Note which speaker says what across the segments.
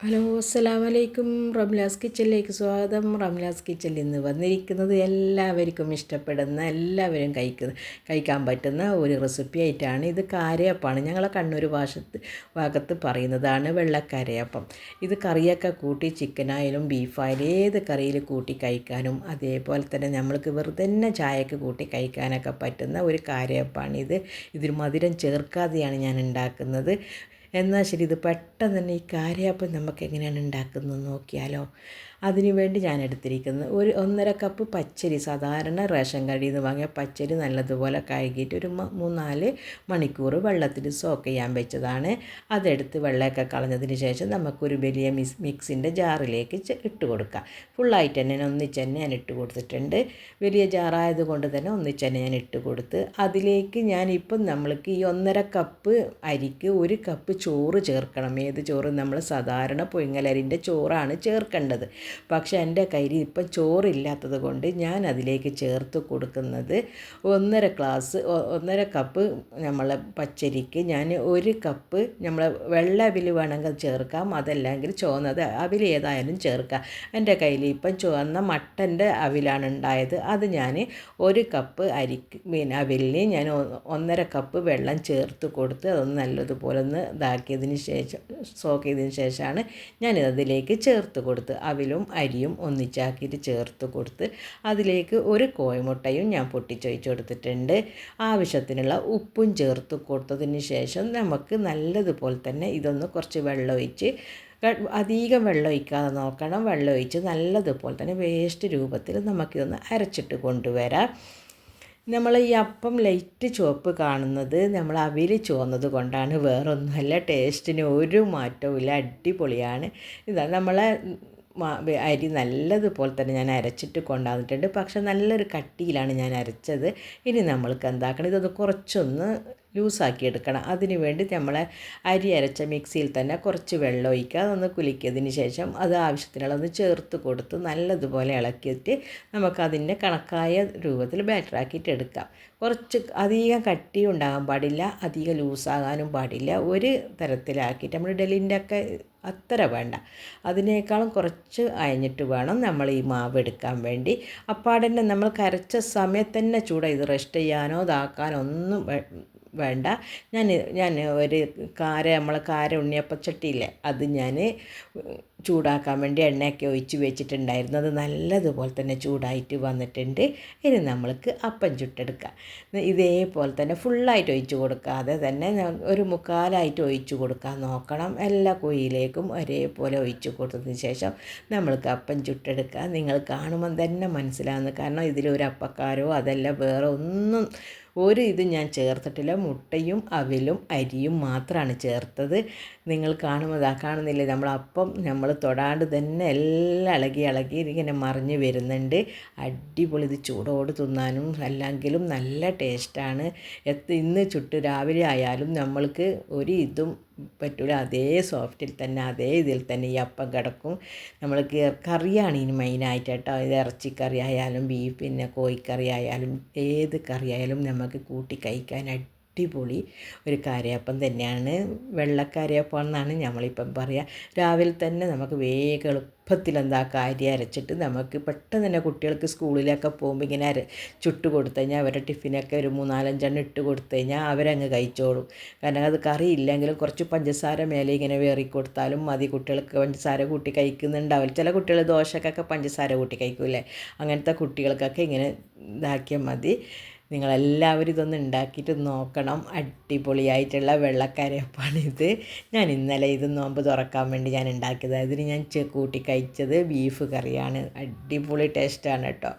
Speaker 1: Hello അസ്സലാമു വലൈക്കും റംലാസ് കിച്ചണിലേക്ക് സ്വാഗതം. റംലാസ് കിച്ചണിൽ ഇന്ന് വന്നിരിക്കുന്നത് എല്ലാവർക്കും ഇഷ്ടപ്പെടുന്ന എല്ലാവരും കഴിക്കുന്ന കഴിക്കാൻ പറ്റുന്ന ഒരു റെസിപ്പി ആയിട്ടാണ്. ഇത് കാരയപ്പമാണ്. ഞങ്ങളെ കണ്ണൂർ ഭാഷത്ത് ഭാഗത്ത് പറയുന്നതാണ് വെള്ളക്കാരയപ്പം. ഇത് കറിയൊക്കെ കൂട്ടി ചിക്കനായാലും ബീഫായാലും ഏത് കറിയിൽ കൂട്ടി കഴിക്കാനും അതേപോലെ തന്നെ നമ്മൾക്ക് വെറുതെ തന്നെ ചായക്ക് കൂട്ടി കഴിക്കാനൊക്കെ പറ്റുന്ന ഒരു കാരയപ്പമാണ് ഇത് ഇതിൽ മധുരം ചേർക്കാതെയാണ് ഞാൻ ഉണ്ടാക്കുന്നത്. എന്നാൽ ശരി ഇത് പെട്ടെന്ന് തന്നെ ഈ കാര്യാപ്പം നമുക്ക് എങ്ങനെയാണ് ഉണ്ടാക്കുന്നത് നോക്കിയാലോ? അതിനു വേണ്ടി ഞാൻ എടുത്തിരിക്കുന്നത് ഒരു ഒന്നര കപ്പ് പച്ചരി സാധാരണ റേഷൻ കടയിൽ നിന്ന് വാങ്ങിയ പച്ചരി നല്ലതുപോലെ കഴുകിയിട്ട് ഒരു മൂന്നാൽ മണിക്കൂർ വെള്ളത്തിൽ സോക്ക് ചെയ്യാൻ വെച്ചതാണ്. അതെടുത്ത് വെള്ളമൊക്കെ കളഞ്ഞതിന് ശേഷം നമുക്കൊരു വലിയ മിസ് മിക്സിന്റെ ജാറിലേക്ക് ഇട്ട് കൊടുക്കാം. ഫുള്ളായിട്ട് തന്നെ ഒന്നിച്ച് തന്നെ ഞാൻ ഇട്ട് കൊടുത്തിട്ടുണ്ട്. വലിയ ജാറായത് കൊണ്ട് തന്നെ ഒന്നിച്ച് തന്നെ ഞാൻ ഇട്ട് കൊടുത്ത് അതിലേക്ക് ഞാനിപ്പം നമ്മൾക്ക് ഈ ഒന്നര കപ്പ് അരിക്ക് ഒരു കപ്പ് ചോറ് ചേർക്കണം. ഏത് ചോറ്? നമ്മൾ സാധാരണ പൊയ്ങ്ങലരിന്റെ ചോറാണ് ചേർക്കേണ്ടത്. പക്ഷേ എന്റെ കയ്യിൽ ഇപ്പം ചോറില്ലാത്തത് കൊണ്ട് ഞാൻ അതിലേക്ക് ചേർത്ത് കൊടുക്കുന്നത് ഒന്നര ഗ്ലാസ് ഒന്നര കപ്പ് നമ്മളെ പച്ചരിക്ക്. ഞാൻ ഒരു കപ്പ് നമ്മൾ വെള്ള അവിൽ വേണമെങ്കിൽ ചേർക്കാം. അതല്ലെങ്കിൽ ചുവന്നത് അവിൽ ഏതായാലും ചേർക്കാം. എന്റെ കയ്യിൽ ഇപ്പം ചുവന്ന മട്ടന്റെ അവിലാണ് ഉണ്ടായത്. അത് ഞാൻ ഒരു കപ്പ് അരിക്ക് പിന്നെ അവിലിന് ഞാൻ ഒന്നര കപ്പ് വെള്ളം ചേർത്ത് കൊടുത്ത് അതൊന്ന് നല്ലതുപോലെ ഒന്ന് ഇതാക്കിയതിന് ശേഷം സോക്ക് ചെയ്തതിന് ശേഷമാണ് ഞാനിത് അതിലേക്ക് ചേർത്ത് കൊടുത്ത് അവിലും അരിയും ഒന്നിച്ചാക്കിയിട്ട് ചേർത്ത് കൊടുത്ത് അതിലേക്ക് ഒരു കോയമുട്ടയും ഞാൻ പൊട്ടിച്ചൊഴിച്ച് കൊടുത്തിട്ടുണ്ട്. ആവശ്യത്തിനുള്ള ഉപ്പും ചേർത്ത് കൊടുത്തതിന് ശേഷം നമുക്ക് നല്ലതുപോലെ തന്നെ ഇതൊന്ന് കുറച്ച് വെള്ളമൊഴിച്ച് അധികം വെള്ളം ഒഴിക്കാതെ നോക്കണം. വെള്ളം ഒഴിച്ച് നല്ലതുപോലെ തന്നെ വേസ്റ്റ് രൂപത്തിൽ നമുക്കിതൊന്ന് അരച്ചിട്ട് കൊണ്ടുവരാം. നമ്മൾ ഈ അപ്പം ലൈറ്റ് ചുവപ്പ് കാണുന്നത് നമ്മൾ അവിൽ ചുവന്നത് കൊണ്ടാണ്. വേറൊന്നുമല്ല ടേസ്റ്റിന് ഒരു മാറ്റവും ഇല്ല അടിപൊളിയാണ്. ഇതാ നമ്മളെ അരി നല്ലതുപോലെ തന്നെ ഞാൻ അരച്ചിട്ട് കൊണ്ടുവന്നിട്ടുണ്ട്. പക്ഷേ നല്ലൊരു കട്ടിയിലാണ് ഞാൻ അരച്ചത്. ഇനി നമ്മൾക്ക് എന്താക്കണം? ഇതൊന്ന് കുറച്ചൊന്ന് ലൂസാക്കി എടുക്കണം. അതിന് വേണ്ടി നമ്മൾ അരി അരച്ച മിക്സിയിൽ തന്നെ കുറച്ച് വെള്ളം ഒഴിക്കുക. അതൊന്ന് കുലിക്കിയതിന് ശേഷം അത് ആവശ്യത്തിനുള്ളത് ചേർത്ത് കൊടുത്ത് നല്ലതുപോലെ ഇളക്കിയിട്ട് നമുക്കതിന്റെ കണക്കായ രൂപത്തിൽ ബാറ്ററാക്കിയിട്ട് എടുക്കാം. കുറച്ച് അധികം കട്ടി ഉണ്ടാകാൻ പാടില്ല. അധികം ലൂസാകാനും പാടില്ല. ഒരു തരത്തിലാക്കിയിട്ട് നമ്മൾ ഡെലിന്റെ ഒക്കെ അത്ര വേണ്ട. അതിനേക്കാളും കുറച്ച് അയഞ്ഞിട്ട് വേണം നമ്മൾ ഈ മാവ് എടുക്കാൻ വേണ്ടി. അപ്പാടന്നെ നമ്മൾ കരച്ച സമയത്ത് തന്നെ ചൂടാ ഇത് റെസ്റ്റ് ചെയ്യാനോ ഇതാക്കാനോ ഒന്നും വേണ്ട. ഞാൻ ഞാൻ ഒരു കാര നമ്മൾ കാര ഉണ്ണിയപ്പച്ചട്ടിയില്ലേ അത് ഞാൻ ചൂടാക്കാൻ വേണ്ടി എണ്ണയൊക്കെ ഒഴിച്ച് വെച്ചിട്ടുണ്ടായിരുന്നു. അത് നല്ലതുപോലെ തന്നെ ചൂടായിട്ട് വന്നിട്ടുണ്ട്. ഇനി നമ്മൾക്ക് അപ്പം ചുട്ടെടുക്കാം. ഇതേപോലെ തന്നെ ഫുള്ളായിട്ട് ഒഴിച്ച് കൊടുക്കാതെ തന്നെ ഒരു മുക്കാലായിട്ട് ഒഴിച്ച് കൊടുക്കാൻ നോക്കണം. എല്ലാ കുഴിയിലേക്കും ഒരേപോലെ ഒഴിച്ച് കൊടുത്തതിന് ശേഷം നമ്മൾക്ക് അപ്പം ചുട്ടെടുക്കാം. നിങ്ങൾ കാണുമ്പം തന്നെ മനസ്സിലാകുന്നു കാരണം ഇതിലൊരു അപ്പക്കാരോ അതല്ല വേറെ ഒന്നും ഒരു ഇത് ഞാൻ ചേർത്തിട്ടില്ല. മുട്ടയും അവിലും അരിയും മാത്രമാണ് ചേർത്തത്. നിങ്ങൾ കാണുമ്പോൾ അതാ കാണുന്നില്ലേ? നമ്മൾ അപ്പം നമ്മൾ തൊടാണ്ട് തന്നെ എല്ലാം ഇളകി ഇളകി ഇങ്ങനെ മറിഞ്ഞ് വരുന്നുണ്ട്. അടിപൊളി ഇത് ചൂടോട് തിന്നാനും അല്ലെങ്കിലും നല്ല ടേസ്റ്റാണ് ഇന്ന് ചുട്ട് രാവിലെ ആയാലും നമ്മൾക്ക് ഒരു ഇതും പറ്റില്ല അതേ സോഫ്റ്റിൽ തന്നെ അതേ ഇതിൽ തന്നെ ഈ അപ്പം കിടക്കും. നമ്മൾ കറിയാണ് ഇനി മെയിനായിട്ട് കേട്ടോ. ഇത് ഇറച്ചിക്കറി ആയാലും ബീഫ് പിന്നെ കോഴിക്കറി ആയാലും ഏത് കറി ആയാലും നമുക്ക് കൂട്ടി കഴിക്കാൻ അടിപൊളി ഒരു കറിയപ്പം തന്നെയാണ്. വെള്ളക്കാരിയപ്പം എന്നാണ് നമ്മളിപ്പം പറയുക രാവിലെ തന്നെ നമുക്ക് വേഗം എളുപ്പത്തിൽ എന്താ കാര്യം അരച്ചിട്ട് നമുക്ക് പെട്ടെന്ന് തന്നെ കുട്ടികൾക്ക് സ്കൂളിലൊക്കെ പോകുമ്പോൾ ഇങ്ങനെ അര ചുട്ട് കൊടുത്തു കഴിഞ്ഞാൽ അവരുടെ ടിഫിനൊക്കെ ഒരു മൂന്നാലഞ്ചെണ്ണം ഇട്ട് കൊടുത്തു കഴിഞ്ഞാൽ അവരങ്ങ് കഴിച്ചോളും. കാരണം അത് കറി ഇല്ലെങ്കിലും കുറച്ച് പഞ്ചസാര മേലെ ഇങ്ങനെ വേറി കൊടുത്താലും മതി. കുട്ടികൾക്ക് പഞ്ചസാര കൂട്ടി കഴിക്കുന്നുണ്ടാവില്ല. ചില കുട്ടികൾ ദോശക്കൊക്കെ പഞ്ചസാര കൂട്ടി കഴിക്കൂലേ അങ്ങനത്തെ കുട്ടികൾക്കൊക്കെ ഇങ്ങനെ ഇതാക്കിയാൽ മതി. നിങ്ങളെല്ലാവരും ഇതൊന്ന് ഉണ്ടാക്കിയിട്ട് നോക്കണം. അടിപൊളിയായിട്ടുള്ള വെള്ളക്കരയപ്പാണിത്. ഞാൻ ഇന്നലെ ഇത് നോമ്പ് തുറക്കാൻ വേണ്ടി ഞാൻ ഉണ്ടാക്കിയത്. അതിന് ഞാൻ കൂട്ടി കഴിച്ചത് ബീഫ് കറിയാണ്. അടിപൊളി ടേസ്റ്റാണ് കേട്ടോ.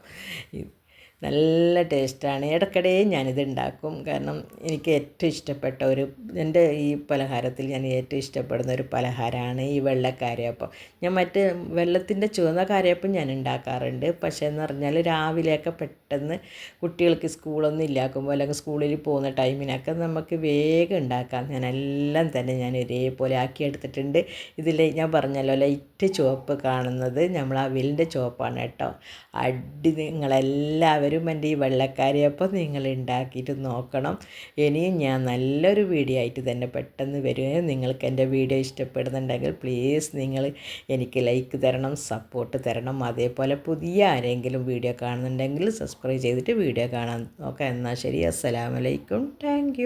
Speaker 1: നല്ല ടേസ്റ്റാണ്. ഇടയ്ക്കിടെ ഞാനിത് ഉണ്ടാക്കും കാരണം എനിക്ക് ഏറ്റവും ഇഷ്ടപ്പെട്ട ഒരു എന്റെ ഈ പലഹാരത്തിൽ ഞാൻ ഏറ്റവും ഇഷ്ടപ്പെടുന്ന ഒരു പലഹാരമാണ് ഈ വെള്ളക്കാരയപ്പം. ഞാൻ മറ്റ് വെള്ളത്തിന്റെ ചുവന്ന കാരയപ്പം ഞാൻ ഉണ്ടാക്കാറുണ്ട്. പക്ഷേ എന്ന് പറഞ്ഞാൽ രാവിലെയൊക്കെ പെട്ടെന്ന് കുട്ടികൾക്ക് സ്കൂളൊന്നും ഇല്ലാക്കുമ്പോൾ അല്ലെങ്കിൽ സ്കൂളിൽ പോകുന്ന ടൈമിനൊക്കെ നമുക്ക് വേഗം ഉണ്ടാക്കാം. ഞാൻ എല്ലാം തന്നെ ഞാൻ ഒരേപോലെ ആക്കി എടുത്തിട്ടുണ്ട്. ഇതിൽ ഞാൻ പറഞ്ഞല്ലോ ലൈറ്റ് ചുവപ്പ് കാണുന്നത് നമ്മൾ അവിലിന്റെ ചുവപ്പാണ് കേട്ടോ. അടി നിങ്ങളെല്ലാവരും എല്ലാവരും എന്റെ ഈ വെള്ളക്കാരിയപ്പം നിങ്ങൾ ഉണ്ടാക്കിയിട്ട് നോക്കണം. ഇനിയും ഞാൻ നല്ലൊരു വീഡിയോ ആയിട്ട് തന്നെ പെട്ടെന്ന് വരികയും നിങ്ങൾക്ക് എന്റെ വീഡിയോ ഇഷ്ടപ്പെടുന്നുണ്ടെങ്കിൽ പ്ലീസ് നിങ്ങൾ എനിക്ക് ലൈക്ക് തരണം സപ്പോർട്ട് തരണം. അതേപോലെ പുതിയ ആരെങ്കിലും വീഡിയോ കാണുന്നുണ്ടെങ്കിൽ സബ്സ്ക്രൈബ് ചെയ്തിട്ട് വീഡിയോ കാണാൻ നോക്കാം എന്നാൽ ശരി അസ്സലാമലൈക്കും താങ്ക്